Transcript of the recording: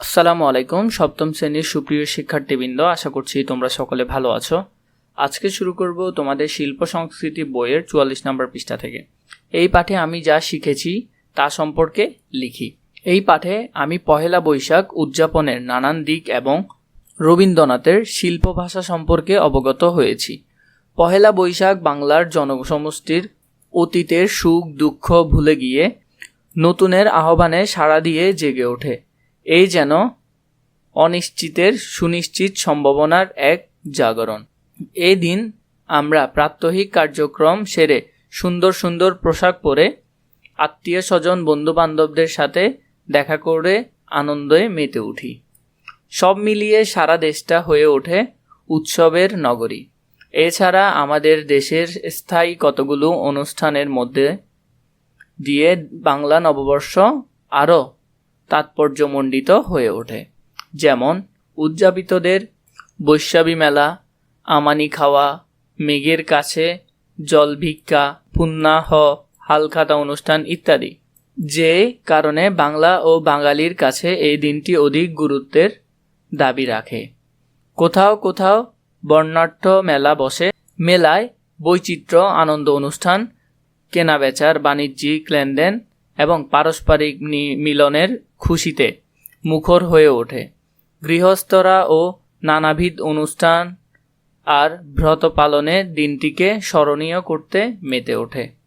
আসসালামু আলাইকুম, সপ্তম শ্রেণির সুপ্রিয় শিক্ষার্থীবৃন্দ, আশা করছি তোমরা সকলে ভালো আছো। আজকে শুরু করব তোমাদের শিল্প সংস্কৃতি বইয়ের চুয়াল্লিশ নম্বর পৃষ্ঠা থেকে। এই পাঠে আমি যা শিখেছি তা সম্পর্কে লিখি। এই পাঠে আমি পহেলা বৈশাখ উদযাপনের নানান দিক এবং রবীন্দ্রনাথের শিল্প ভাষা সম্পর্কে অবগত হয়েছি। পহেলা বৈশাখ বাংলার জনসমষ্টির অতীতের সুখ দুঃখ ভুলে গিয়ে নতুনের আহ্বানে সাড়া দিয়ে জেগে ওঠে। এই যেন অনিশ্চিতের সুনিশ্চিত সম্ভাবনার এক জাগরণ। এই দিন আমরা প্রাত্যহিক কার্যক্রম সেরে সুন্দর সুন্দর পোশাক পরে আত্মীয় স্বজন বন্ধু বান্ধবদের সাথে দেখা করে আনন্দে মেতে উঠি। সব মিলিয়ে সারা দেশটা হয়ে ওঠে উৎসবের নগরী। এছাড়া আমাদের দেশের স্থায়ী কতগুলো অনুষ্ঠানের মধ্যে দিয়ে বাংলা নববর্ষ আরও তাৎপর্যমণ্ডিত হয়ে ওঠে। যেমন, উদযাপিতদের বৈশাখী মেলা, আমানি খাওয়া, মেঘের কাছে জল ভিক্ষা, পুন্নাহ, হালখাতা অনুষ্ঠান ইত্যাদি। যে কারণে বাংলা ও বাঙালির কাছে এই দিনটি অধিক গুরুত্বের দাবি রাখে। কোথাও কোথাও বর্ণাঢ্য মেলা বসে। মেলায় বৈচিত্র্য, আনন্দ অনুষ্ঠান, কেনাবেচার, বাণিজ্যিক লেনদেন এবং পারস্পরিক মিলনের খুশিতে মুখর হয়ে ওঠে। গৃহস্থরা ও নানাবিধ অনুষ্ঠান আর ব্রত পালনে দিনটিকে স্মরণীয় করতে মেতে ওঠে।